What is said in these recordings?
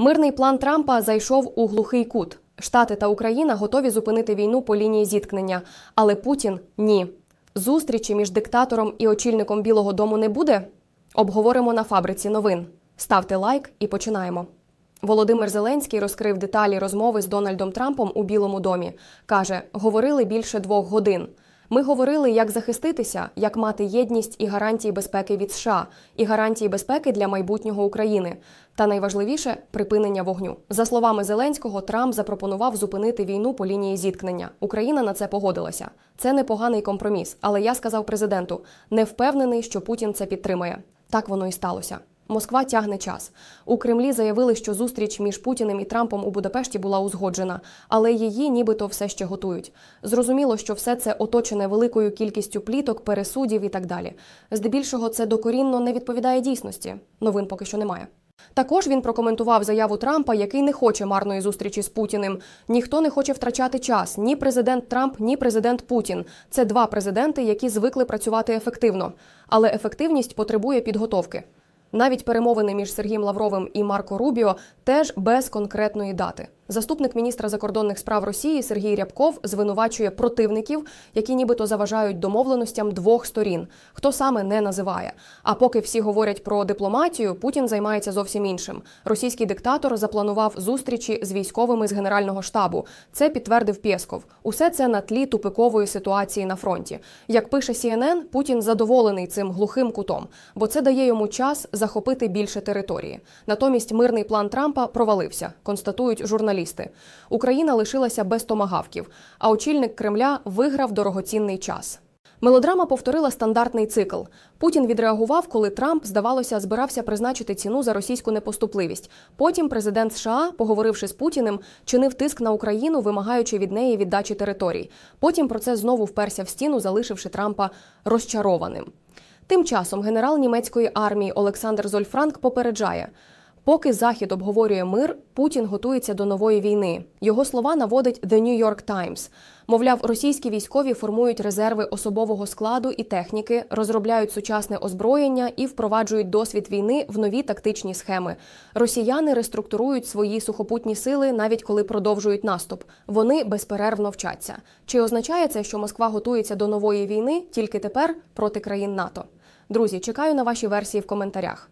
Мирний план Трампа зайшов у глухий кут. Штати та Україна готові зупинити війну по лінії зіткнення, але Путін ні. Зустрічі між диктатором і очільником Білого Дому не буде. Обговоримо на фабриці новин. Ставте лайк і починаємо. Володимир Зеленський розкрив деталі розмови з Дональдом Трампом у Білому домі. Каже, говорили більше двох годин. Ми говорили, як захиститися, як мати єдність і гарантії безпеки від США, і гарантії безпеки для майбутнього України. Та найважливіше припинення вогню. За словами Зеленського, Трамп запропонував зупинити війну по лінії зіткнення. Україна на це погодилася. Це непоганий компроміс, але я сказав президенту, не впевнений, що Путін це підтримає. Так воно і сталося. Москва тягне час. У Кремлі заявили, що зустріч між Путіним і Трампом у Будапешті була узгоджена, але її нібито все ще готують. Зрозуміло, що все це оточене великою кількістю пліток, пересудів і так далі. Здебільшого це докорінно не відповідає дійсності. Новин поки що немає. Також він прокоментував заяву Трампа, який не хоче марної зустрічі з Путіним. Ніхто не хоче втрачати час. Ні президент Трамп, ні президент Путін. Це два президенти, які звикли працювати ефективно. Але ефективність потребує підготовки. Навіть перемовини між Сергієм Лавровим і Марко Рубіо теж без конкретної дати. Заступник міністра закордонних справ Росії Сергій Рябков звинувачує противників, які нібито заважають домовленостям двох сторін. Хто саме не називає. А поки всі говорять про дипломатію, Путін займається зовсім іншим. Російський диктатор запланував зустрічі з військовими з генерального штабу. Це підтвердив Пєсков. Усе це на тлі тупикової ситуації на фронті. Як пише CNN, Путін задоволений цим глухим кутом, бо це дає йому час захопити більше території. Натомість мирний план Трампа провалився, констатують журналісти. Україна лишилася без томагавків, а очільник Кремля виграв дорогоцінний час. Мелодрама повторила стандартний цикл. Путін відреагував, коли Трамп, здавалося, збирався призначити ціну за російську непоступливість. Потім президент США, поговоривши з Путіним, чинив тиск на Україну, вимагаючи від неї віддачі територій. Потім процес знову вперся в стіну, залишивши Трампа розчарованим. Тим часом генерал німецької армії Олександр Зольфранк попереджає. Поки Захід обговорює мир, Путін готується до нової війни. Його слова наводить The New York Times. Мовляв, російські військові формують резерви особового складу і техніки, розробляють сучасне озброєння і впроваджують досвід війни в нові тактичні схеми. Росіяни реструктурують свої сухопутні сили, навіть коли продовжують наступ. Вони безперервно вчаться. Чи означає це, що Москва готується до нової війни тільки тепер проти країн НАТО? Друзі, чекаю на ваші версії в коментарях.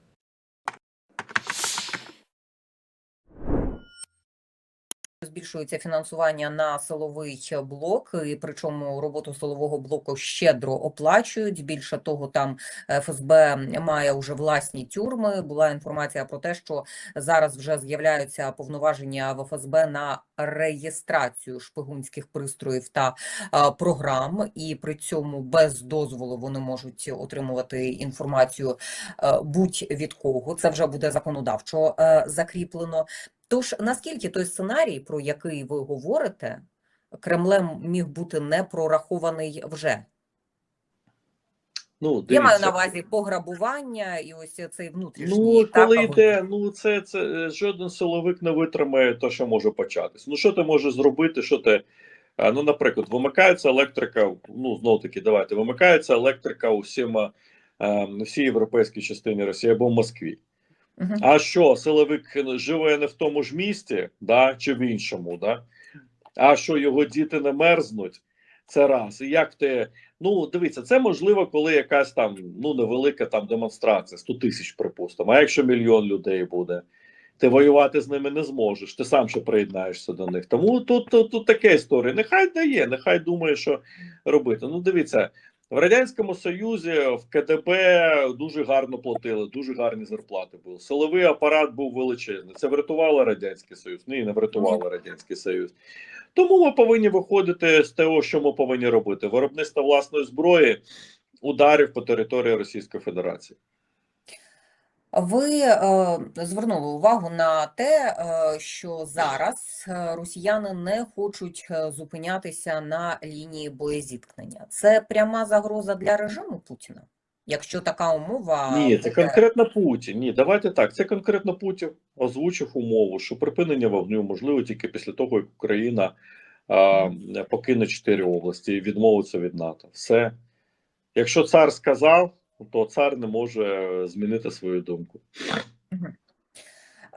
Збільшується фінансування на силовий блок, і причому роботу силового блоку щедро оплачують. Більше того, там ФСБ має вже власні тюрми. Була інформація про те, що зараз вже з'являються повноваження в ФСБ на реєстрацію шпигунських пристроїв та а, програм, і при цьому без дозволу вони можуть отримувати інформацію е, будь від кого. Це вже буде законодавчо е, закріплено. Тож наскільки той сценарій, про який ви говорите, Кремлем міг бути не прорахований вже? Ну, Я маю на увазі пограбування і ось цей внутрішній Ну, коли або- йде, ну це, це е, жоден силовик не витримає те, що може початись. Ну, що ти можеш зробити? Що ти, ну, наприклад, вимикається електрика. Ну, знову таки, давайте вимикається електрика у всім, е, всій європейській частині Росії або в Москві. А що, силовик живе не в тому ж місті, да, чи в іншому, да? А що його діти не мерзнуть? Це раз. І як ти. Ну, дивіться, це можливо, коли якась там ну невелика там демонстрація, 100 тисяч, припустимо. А якщо мільйон людей буде, ти воювати з ними не зможеш, ти сам ще приєднаєшся до них. Тому тут, тут, тут таке історія. Нехай дає, нехай думає, що робити. Ну, дивіться, в Радянському Союзі в КДБ дуже гарно платили, дуже гарні зарплати були. Силовий апарат був величезний. Це врятувало Радянський Союз. Ні, не врятувало Радянський Союз. Тому ми повинні виходити з того, що ми повинні робити: виробництво власної зброї, ударів по території Російської Федерації. Ви е, звернули увагу на те, е, що зараз е, росіяни не хочуть зупинятися на лінії боєзіткнення. Це пряма загроза для режиму Путіна, якщо така умова Ні, це буде- конкретно Путін. Ні, давайте так. Це конкретно Путін озвучив умову, що припинення вогню можливо тільки після того, як Україна а, покине чотири області і відмовиться від НАТО. Все. Якщо цар сказав, то цар не може змінити свою думку.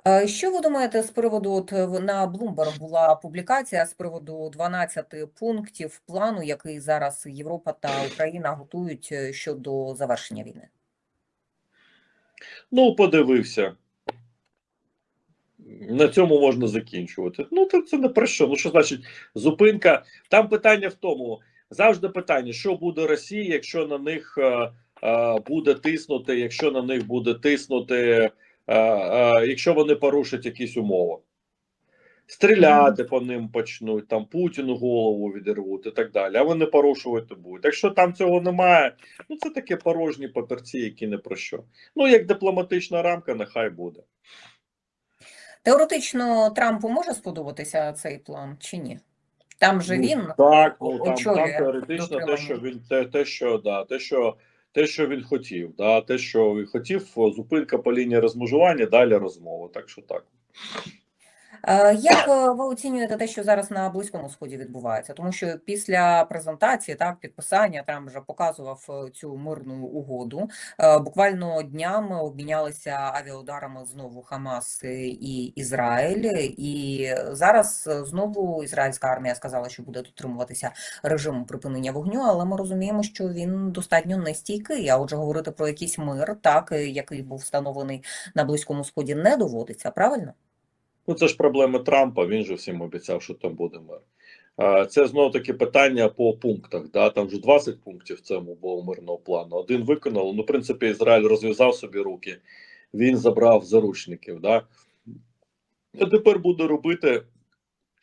Е, Що ви думаєте з приводу от на Bloomberg була публікація з приводу 12 пунктів плану, який зараз Європа та Україна готують е, щодо завершення війни? Ну, подивився. На цьому можна закінчувати. Ну, то це не про що. Ну, що значить зупинка? Там питання в тому: завжди питання, що буде Росія, якщо на них е, буде тиснути, якщо на них буде тиснути, якщо вони порушать якісь умови. Стріляти по ним почнуть, там Путіну голову відірвуть і так далі, а вони порушувати будуть. Якщо там цього немає, ну це таке порожні папірці, які не про що. Ну, як дипломатична рамка, нехай буде. Теоретично Трампу може сподобатися цей план чи ні? Там же Ну, він так, ну там, там теоретично те, що він те, те, що да, те, що те, що він хотів, да, те, що він хотів, зупинка по лінії розмежування, далі розмова. Так що так. Е, Як е, ви оцінюєте те, що зараз на Близькому Сході відбувається? Тому що після презентації, так, підписання, там вже показував е, цю мирну угоду. Буквально днями обмінялися авіаударами знову Хамас і Ізраїль. І зараз знову ізраїльська армія сказала, що буде дотримуватися режиму припинення вогню, але ми розуміємо, що він достатньо нестійкий. А отже, говорити про якийсь мир, так, який був встановлений на Близькому Сході, не доводиться, правильно? Ну це ж проблема Трампа. Він же всім обіцяв, що там буде мир. Це знову таки питання по пунктах. Да? Там вже 20 пунктів цьому було мирного плану. Один виконали. Ну, в принципі, Ізраїль розв'язав собі руки, він забрав заручників. Да? А тепер буде робити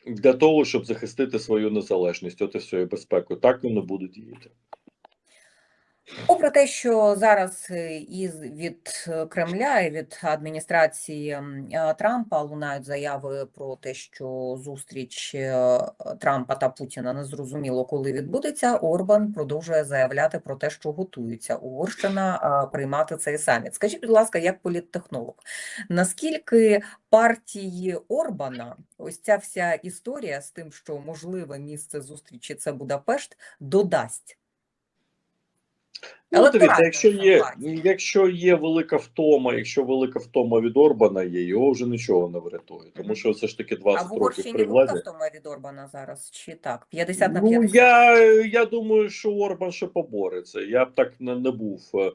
для того, щоб захистити свою незалежність, от і все, безпеку. Так вони будуть діяти. Попри те, що зараз е, із від е, Кремля і від адміністрації е, Трампа лунають заяви про те, що зустріч Трампа та Путіна не зрозуміло, коли відбудеться. Орбан продовжує заявляти про те, що готується Угорщина приймати цей саміт. Скажіть, будь ласка, як політтехнолог, наскільки партії Орбана ось ця вся історія з тим, що можливе місце зустрічі це Будапешт, додасть? Ну, дивіться, якщо є, якщо є велика втома, якщо велика втома від Орбана є, його вже нічого не врятує, тому що все ж таки А 20 в років при велика втома від Орбана зараз, чи так? 50 на Ну я, я думаю, що Орбан ще побореться. Я б так не, не був. е,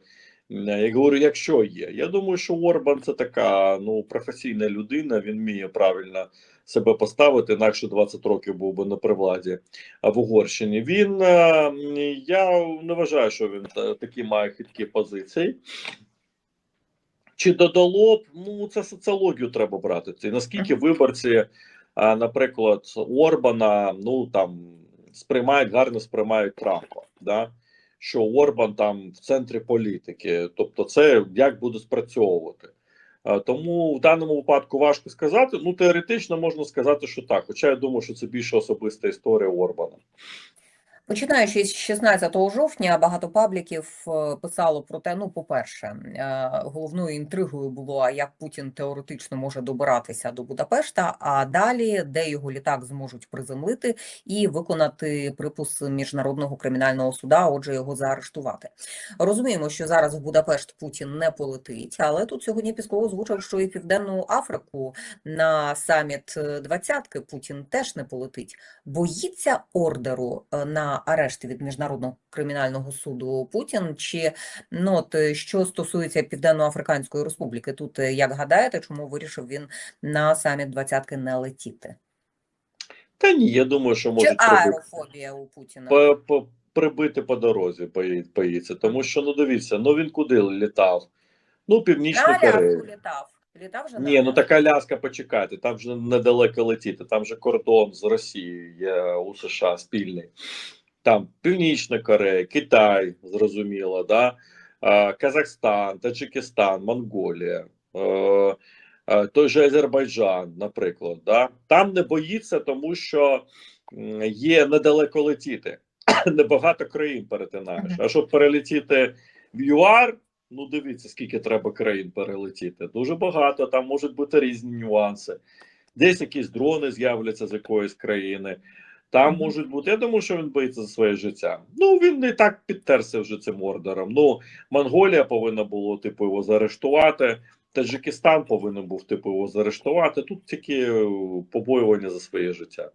Я говорю, якщо є. Я думаю, що Орбан це така ну професійна людина. Він вміє правильно себе поставити, інакше 20 років був би на при владі в Угорщині. Він е, я не вважаю, що він такі має хиткі позиції. Чи додало б, ну це соціологію треба брати. Це наскільки виборці, наприклад, Орбана, ну там сприймають гарно сприймають Трампа, да? що Орбан там в центрі політики, тобто, це як буде спрацьовувати. А, Тому в даному випадку важко сказати. Ну, теоретично можна сказати, що так. Хоча я думаю, що це більше особиста історія Орбана. Починаючи з 16 жовтня, багато пабліків е, писало про те, ну, по-перше, е, головною інтригою було, як Путін теоретично може добиратися до Будапешта, а далі, де його літак зможуть приземлити і виконати припис Міжнародного кримінального суда, отже, його заарештувати. Розуміємо, що зараз в Будапешт Путін не полетить, але тут сьогодні Пісков озвучив, що і Південну Африку на саміт е, двадцятки Путін теж не полетить. Боїться ордеру е, на арешт від Міжнародного кримінального суду Путін? Чи ну, от, е, що стосується Південно-Африканської Республіки, тут е, як гадаєте, чому вирішив він на саміт двадцятки не летіти? Та ні, я думаю, що пробити. аерофобія у Путіна? по, по, прибити по дорозі боїться. Тому що ну дивіться, ну він куди літав? Ну, Північну Корею. літав. Літав же на Ні, ну така ляска почекайте, там вже недалеко летіти, там же кордон з Росією є у США спільний. Там Північна Корея, Китай, зрозуміло, да? Казахстан, Таджикистан, Монголія, е, е, той же Азербайджан, наприклад. Да? Там не боїться, тому що є недалеко летіти. Небагато країн перетинаєш. А щоб перелетіти в ЮАР, ну дивіться, скільки треба країн перелетіти. Дуже багато, там можуть бути різні нюанси. Десь якісь дрони з'являться з якоїсь країни. Там можуть бути. Я думаю, що він боїться за своє життя. Ну він не так підтерся вже цим ордером. Ну Монголія повинна було типу його заарештувати. Таджикистан повинен був типу його заарештувати. Тут тільки побоювання за своє життя.